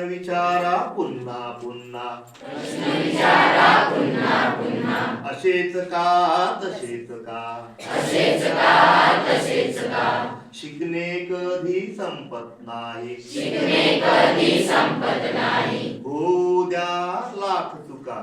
विचारा पुन्हा. पुन्हा. असेच का तसेच का शिकणे कधी संपत नाही. होऊ द्या लाख चुका.